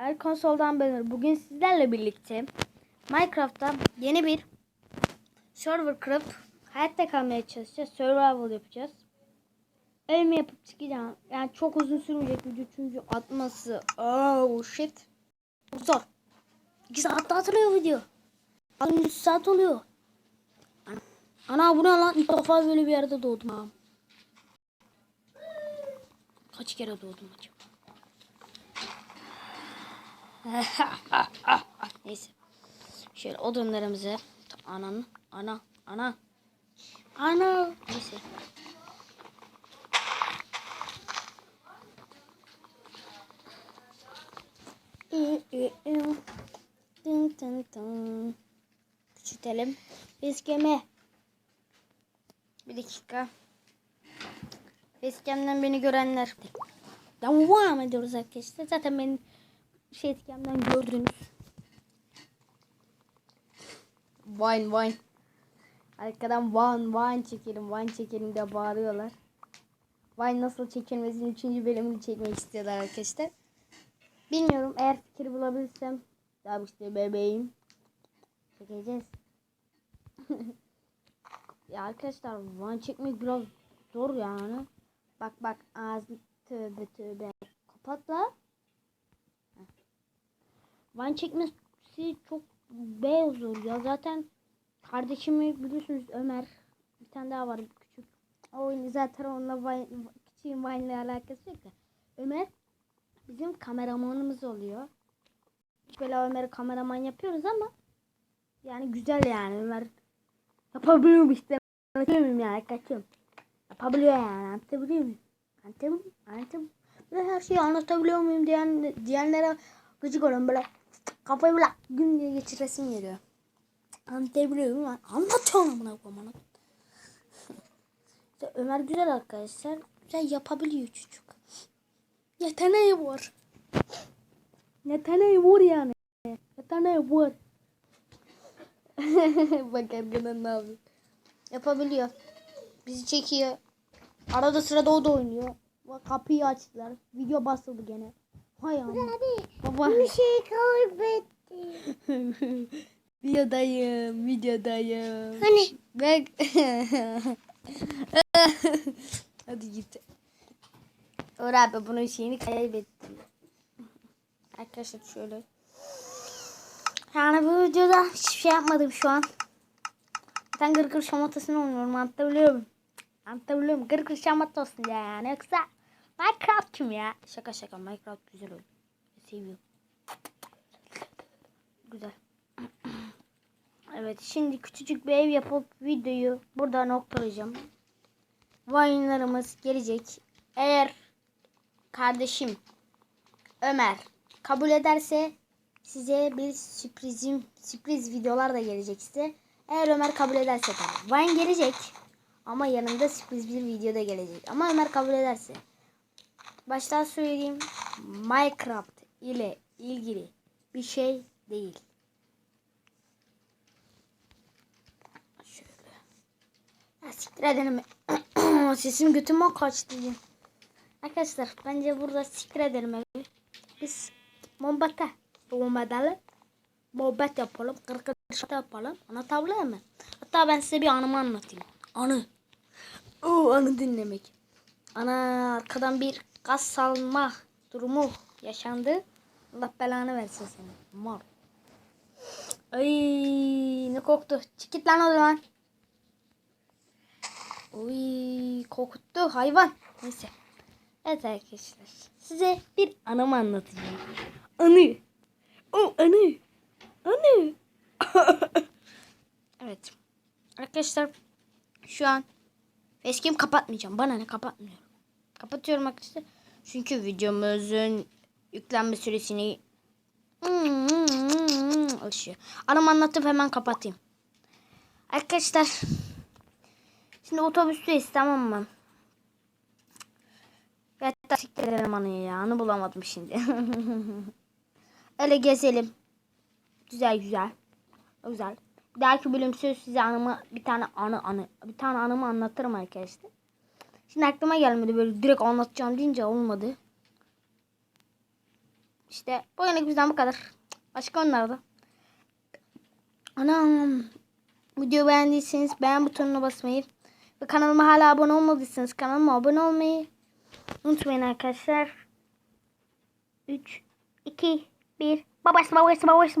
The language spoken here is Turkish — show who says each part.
Speaker 1: El konsoldan ben bugün sizlerle birlikte Minecraft'ta yeni bir server kurup hayatta kalmaya çalışacağız. Survival yapacağız. Ölme yapıp çıkacağım. Yani çok uzun sürmeyecek video çünkü atması. Oh shit. Çok zor. 2 saatte atılıyor video. 3 saat oluyor. Ana bu ne lan? İlk defa böyle bir yerde doğdum ha. Kaç kere doğdum acaba? Neyse. Şöyle odunlarımızı anan ana ana ana neyse. Tın tın tın. Küçültelim. Fiskeme. Bir dakika. Fiskemden beni görenler. Devam ediyoruz arkadaşlar. Zaten benim şey etkemden gördünüz. Wine wine. Arkadan wine wine çekelim wine çekelim de bağırıyorlar. Wine nasıl çekilmesini 3. bölümünü çekmek istiyorlar arkadaşlar. Bilmiyorum eğer fikir bulabilirsem. Tabii işte bebeğim. Çekeceğiz. ya arkadaşlar wine çekmek biraz zor yani. Bak bak ağzı tövbe tövbe. Kapat la. Van çekmesi çok beyaz zor ya. Zaten kardeşimi biliyorsunuz Ömer. Bir tane daha var küçük. O zaten onunla Vine, küçüğün Vine ile alakası yok da. Ömer bizim kameramanımız oluyor. Hiç böyle Ömer'i kameraman yapıyoruz ama yani güzel yani Ömer yapabiliyor işte. Anlatıyor muyum yani kaçıyorum. Yapabiliyor yani anlatabiliyor muyum? Anlatabiliyor muyum? Anlatabiliyor muyum? Her şeyi anlatabiliyor muyum diyen, diyenlere gıcık oluyorum böyle kafayı böyle gün diye geçiresim geliyor. Anlatabiliyor muyum? Anlatıyorum buna koymanı. İşte Ömer güzel arkadaşlar. Güzel yapabiliyor çocuk. Yeteneği var. Yeteneği var yani. Yeteneği var. Bak arkadan ne yapıyor. Yapabiliyor. Bizi çekiyor. Arada sırada o da oynuyor. Bak kapıyı açtılar. Video basıldı gene. Hay Allah. Baba.
Speaker 2: Bir şey kaybettim.
Speaker 1: videodayım, videodayım.
Speaker 2: Hani?
Speaker 1: Bak. Hadi git. Uğur abi bunun şeyini kaybettim. Arkadaşlar şöyle. Yani bu videoda hiçbir şey yapmadım şu an. Ben gırgır şamatasını oynuyorum anlatabiliyor muyum? Anlatabiliyor muyum? Gırgır şamata olsun ya yani. Yoksa Minecraft kim ya? Şaka şaka Minecraft güzel oyun. Seviyorum. Güzel. Evet şimdi küçücük bir ev yapıp videoyu burada noktalayacağım. Vine'larımız gelecek. Eğer kardeşim Ömer kabul ederse size bir sürprizim sürpriz videolar da gelecek size. Eğer Ömer kabul ederse tabii. Vine gelecek. Ama yanında sürpriz bir video da gelecek. Ama Ömer kabul ederse. Baştan söyleyeyim. Minecraft ile ilgili bir şey değil. Şöyle. Ya siktir edelim. Sesim götüme kaçtı. Arkadaşlar bence burada siktir edelim evi. Biz bombata. Bombatalım. Muhabbet yapalım. Kırkırışta yapalım. Anlatabiliyor muyum? Hatta ben size bir anımı anlatayım. Anı. O anı dinlemek. Ana arkadan bir gaz salma durumu yaşandı. Allah belanı versin seni. Mal. Ay ne koktu. Çık lan o zaman. Uy kokuttu hayvan. Neyse. Evet arkadaşlar. Size bir anımı anlatacağım. Anı. O anı. Anı. evet. Arkadaşlar şu an facecam kapatmayacağım. Bana ne kapatmıyorum. Kapatıyorum arkadaşlar. Çünkü videomuzun yüklenme süresini alışıyor. Anımı anlatıp hemen kapatayım. Arkadaşlar Şimdi otobüsteyiz tamam mı? Ya siktir ederim anıyı ya. Anı bulamadım şimdi. Öyle gezelim. Güzel güzel. Güzel. Bir bölüm söz size anımı bir tane anı anı bir tane anımı anlatırım arkadaşlar. Şimdi aklıma gelmedi böyle direkt anlatacağım deyince olmadı. İşte bu yönelik bizden bu kadar. Başka onlarda. Anam. Videoyu beğendiyseniz beğen butonuna basmayı ve kanalıma hala abone olmadıysanız kanalıma abone olmayı unutmayın arkadaşlar. 3, 2, 1. Babası babası babası babası.